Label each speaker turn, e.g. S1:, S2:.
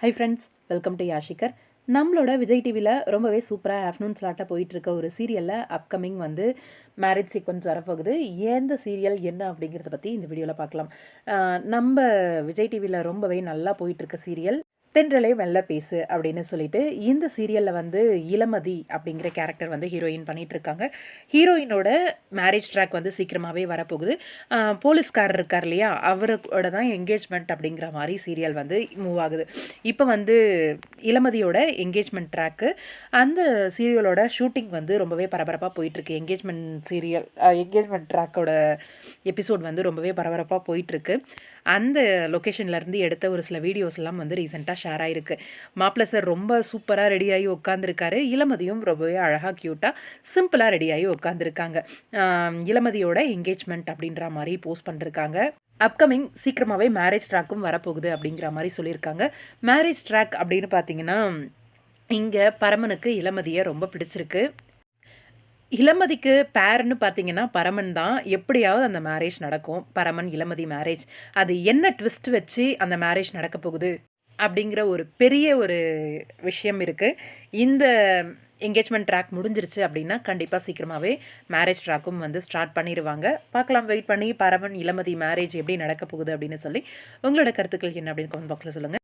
S1: High friends welcome to யாஷிகர் நம்மளோட விஜய் டிவியில் ரொம்பவே சூப்பராக ஆஃப்டர்நூன் ஸ்லாட்டாக போயிட்டுருக்க ஒரு சீரியலில் அப்கமிங் வந்து மேரேஜ் சீக்வன்ஸ் வரப்போகுது. எந்த சீரியல் என்ன அப்படிங்கிறத பற்றி இந்த வீடியோவில் பார்க்கலாம். நம்ம விஜய் டிவியில் ரொம்பவே நல்லா போயிட்டுருக்க சீரியல் தென்றலே வெள்ள பேசு அப்படின்னு சொல்லிட்டு இந்த சீரியலில் வந்து இளமதி அப்படிங்கிற கேரக்டர் வந்து ஹீரோயின் பண்ணிட்டு இருக்காங்க. ஹீரோயினோட மேரேஜ் ட்ராக் வந்து சீக்கிரமாகவே வரப்போகுது. போலீஸ்காரர் இருக்கார் இல்லையா? அவரோட தான் என்கேஜ்மெண்ட் அப்படிங்கிற மாதிரி சீரியல் வந்து மூவ் ஆகுது. இப்போ வந்து இளமதியோட என்கேஜ்மெண்ட் ட்ராக்கு அந்த சீரியலோட ஷூட்டிங் வந்து ரொம்பவே பரபரப்பாக போயிட்டுருக்கு. என்கேஜ்மெண்ட் சீரியல் என்கேஜ்மெண்ட் ட்ராக்கோட எபிசோட் வந்து ரொம்பவே பரபரப்பாக போயிட்டுருக்கு. அந்த லொக்கேஷன்லேருந்து எடுத்த ஒரு சில வீடியோஸ்லாம் வந்து ரீசெண்டாக ஷேர் ஆகிருக்கு மாப்பிள்ள சார் ரொம்ப சூப்பராக ரெடியாகி உட்காந்துருக்காரு இளமதியும் ரொம்பவே அழகாக க்யூட்டாக சிம்பிளாக ரெடி ஆகி உட்காந்துருக்காங்க இளமதியோட என்கேஜ்மெண்ட் அப்படின்ற மாதிரி போஸ்ட் பண்ணிருக்காங்க. அப்கமிங் சீக்கிரமாகவே மேரேஜ் ட்ராக்கும் வரப்போகுது அப்படிங்கிற மாதிரி சொல்லியிருக்காங்க. மேரேஜ் ட்ராக் அப்படின்னு பார்த்தீங்கன்னா இங்கே பரமனுக்கு இளமதியை ரொம்ப பிடிச்சிருக்கு. இளமதிக்கு பேர்னு பார்த்தீங்கன்னா பரமன் தான் எப்படியாவது அந்த மேரேஜ் நடக்கும். பரமன் இளமதி மேரேஜ் அது என்ன ட்விஸ்ட் வச்சு அந்த மேரேஜ் நடக்க போகுது? அப்படிங்கிற ஒரு பெரிய ஒரு விஷயம் இருக்குது இந்த என்கேஜ்மெண்ட் ட்ராக் முடிஞ்சிருச்சு அப்படின்னா கண்டிப்பாக சீக்கிரமாகவே மேரேஜ் ட்ராக்கும் வந்து ஸ்டார்ட் பண்ணிடுவாங்க பார்க்கலாம் வெயிட் பண்ணி பரவன் இளமதி மேரேஜ் எப்படி நடக்க போகுது அப்படின்னு சொல்லி உங்களோட கருத்துக்கள் என்ன அப்படின்னு கமெண்ட் பாக்ஸில் சொல்லுங்கள்